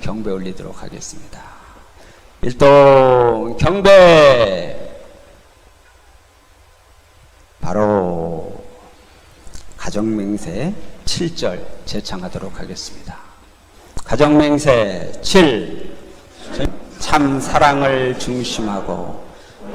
경배 올리도록 하겠습니다. 일동 경배 바로 가정맹세 7절 제창하도록 하겠습니다. 가정맹세 7. 참 사랑을 중심하고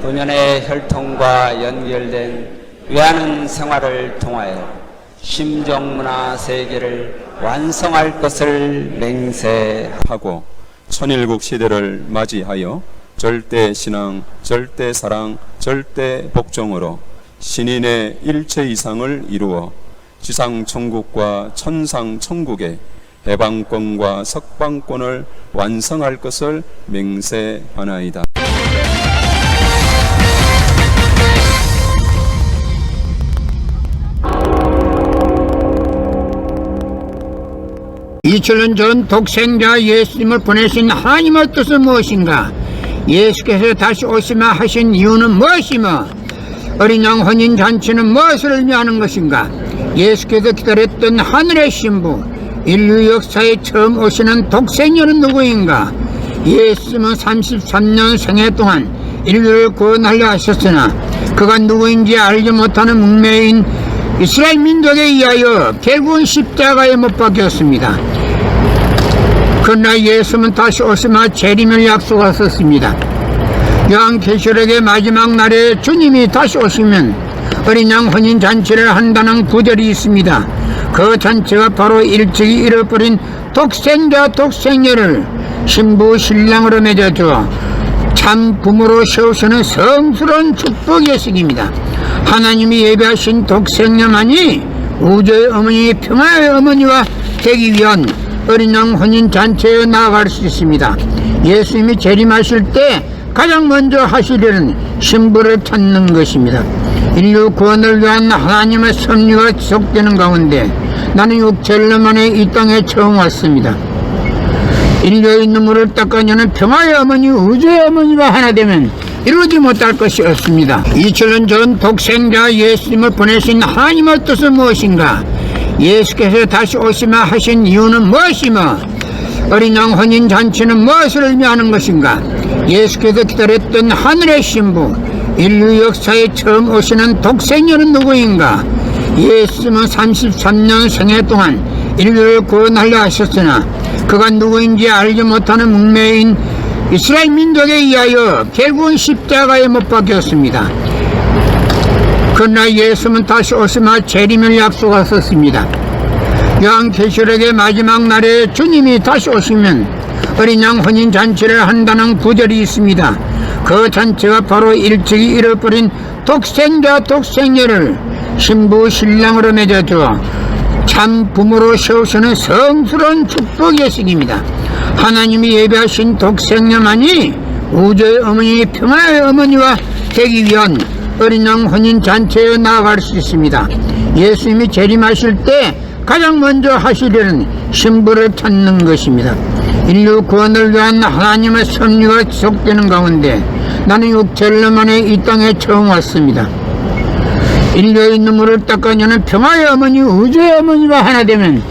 본연의 혈통과 연결된 외하는 생활을 통하여 심정문화 세계를 완성할 것을 맹세하고 천일국 시대를 맞이하여 절대 신앙, 절대 사랑, 절대 복종으로 신인의 일체 이상을 이루어 지상 천국과 천상 천국의 해방권과 석방권을 완성할 것을 맹세하나이다. 이천년 전 독생자 예수님을 보내신 하나님의 뜻은 무엇인가? 예수께서 다시 오시마 하신 이유는 무엇이며 어린 양 혼인 잔치는 무엇을 의미하는 것인가? 예수께서 기다렸던 하늘의 신부 인류 역사에 처음 오시는 독생녀는 누구인가? 예수님은 33년 생애 동안 인류를 구원하려 하셨으나 그가 누구인지 알지 못하는 문매인 이스라엘 민족에 의하여 결국은 십자가에 못 박혔습니다. 그러나 예수는 다시 오시마 재림을 약속하셨습니다. 요한 계시록의 마지막 날에 주님이 다시 오시면 어린 양 혼인 잔치를 한다는 구절이 있습니다. 그 잔치가 바로 일찍이 잃어버린 독생자 독생녀를 신부 신랑으로 맺어주어 참 부모로 세우시는 성스러운 축복 예식입니다. 하나님이 예배하신 독생녀만이 우주의 어머니 평화의 어머니와 되기 위한 어린 양 혼인 잔치에 나아갈 수 있습니다. 예수님이 재림하실 때 가장 먼저 하시려는 신부를 찾는 것입니다. 인류 구원을 위한 하나님의 섭리가 지속되는 가운데 나는 육체를 만에 이 땅에 처음 왔습니다. 인류의 눈물을 닦아내는 평화의 어머니 우주의 어머니가 하나 되면 이루지 못할 것이 없습니다. 2000년 전 독생자 예수님을 보내신 하나님의 뜻은 무엇인가? 예수께서 다시 오시마 하신 이유는 무엇이며 어린 양 혼인 잔치는 무엇을 의미하는 것인가? 예수께서 기다렸던 하늘의 신부 인류 역사에 처음 오시는 독생녀는 누구인가? 예수님은 33년 생애 동안 인류를 구원하려 하셨으나 그가 누구인지 알지 못하는 문매인 이스라엘 민족에 의하여 결국은 십자가에 못 박혔습니다. 그러나 예수는 다시 오시마 재림을 약속하셨습니다. 요한 계시록의 마지막 날에 주님이 다시 오시면 어린 양 혼인 잔치를 한다는 구절이 있습니다. 그 잔치가 바로 일찍이 잃어버린 독생자 독생녀를 신부 신랑으로 맺어주어 참 부모로 세우시는 성스러운 축복 예식입니다. 하나님이 예배하신 독생녀만이 우주의 어머니 평화의 어머니와 되기 위한 어린 양 혼인 잔치에 나아갈 수 있습니다. 예수님이 재림하실 때 가장 먼저 하시려는 신부를 찾는 것입니다. 인류 구원을 위한 하나님의 섭리가 지속되는 가운데 나는 육체를 만에 이 땅에 처음 왔습니다. 인류의 눈물을 닦아내는 평화의 어머니 우주의 어머니가 하나 되면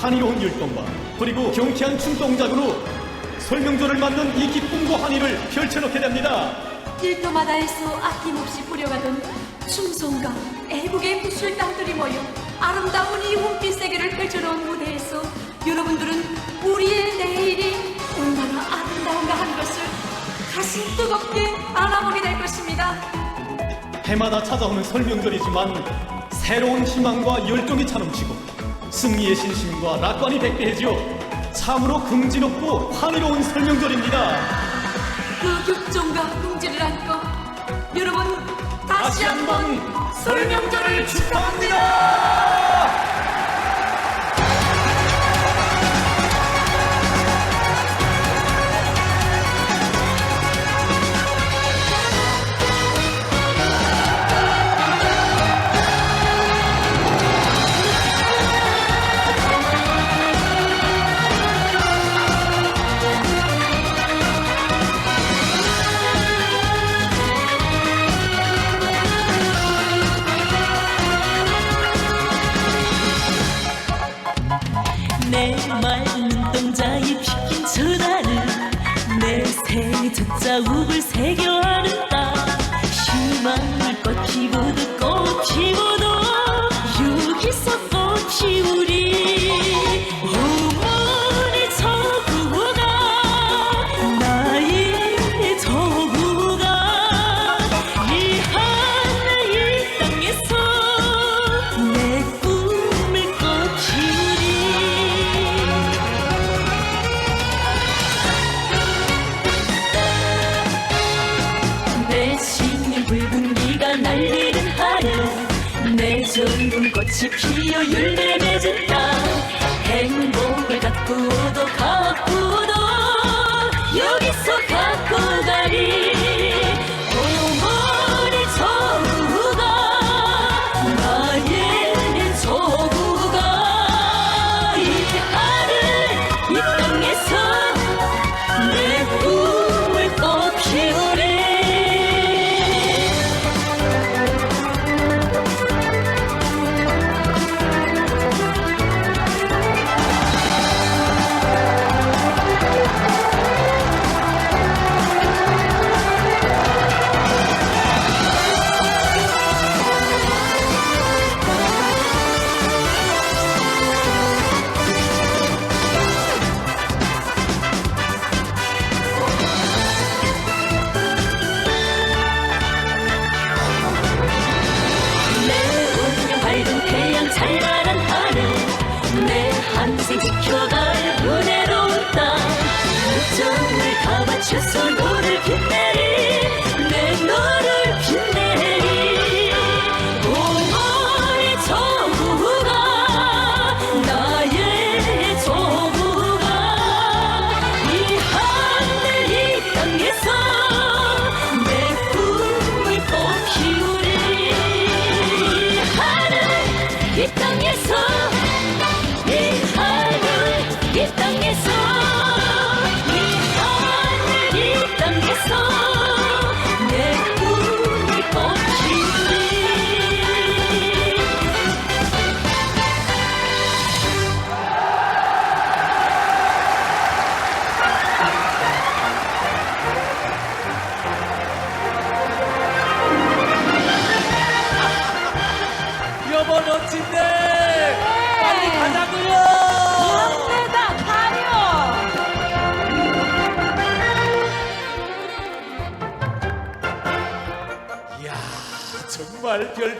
환희로운 율동과 그리고 경쾌한 춤 동작으로 설명조를 만든 이 기쁨과 환희를 펼쳐놓게 됩니다. 일도마다에서 아낌없이 뿌려가던 춤송과 애국의 무술단들이 모여 아름다운 이 홈빛 세계를 펼쳐놓은 무대에서 여러분들은 우리의 내일이 얼마나 아름다운가 하는 것을 가슴 뜨겁게 알아보게 될 것입니다. 해마다 찾아오는 설명절이지만 새로운 희망과 열정이 차넘치고 승리의 신심과 낙관이 백배해지어 참으로 긍지롭고 환희로운 설명절입니다. 그 격정과 긍지를 안고 여러분 다시 다시 한번 한번 설명절을 축하합니다. 꽃이 피어 열매 맺은 땅. 행복을 가꾸어도 가꾸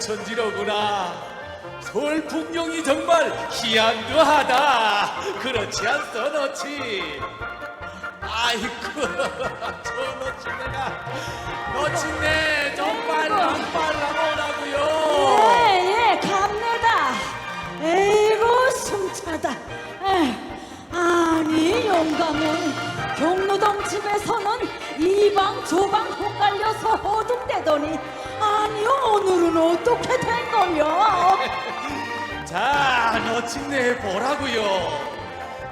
정말 별천지로구나. 서울 풍경이 정말 희한도 하다. 그렇지 않소 너치? 아이고 저 너친내가 너친내 정말 남발나오라고요. 예, 예, 갑니다. 에이구, 숨차다. 에이, 아니, 영감은 경로동 집에서는 이방 저방 헷갈려서 허둥대더니 아니요 오늘은 어떻게 된 거요? 자, 너친내 보라고요.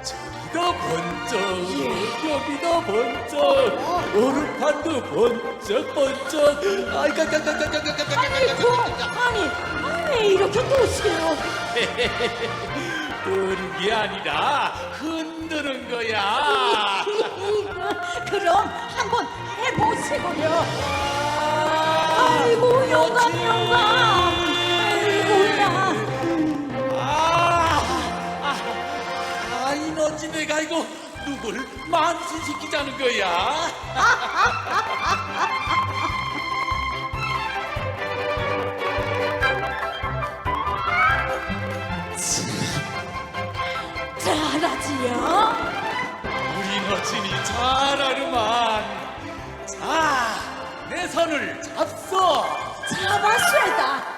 저기도 번쩍, 예. 여기도 번쩍, 어? 오른판도 번쩍 번쩍. 아이 아니 그 아니 왜 이렇게 도시게요? 뜨는 게 아니라 흔드는 거야. 그럼 한번 해보시고요. 아이고 영감 영감 아이고야. 아, 아, 아, 이너지 내가 이거 누굴 만신시키자는 거야? 잘하지요 우리 너진이 잘하는만. 자, 내 손을 잡소. 잡았어다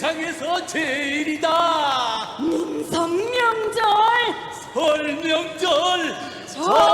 세상에서 제일이다. 성명절 설명절 좋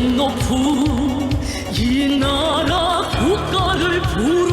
높은 이 나라 국가를 부르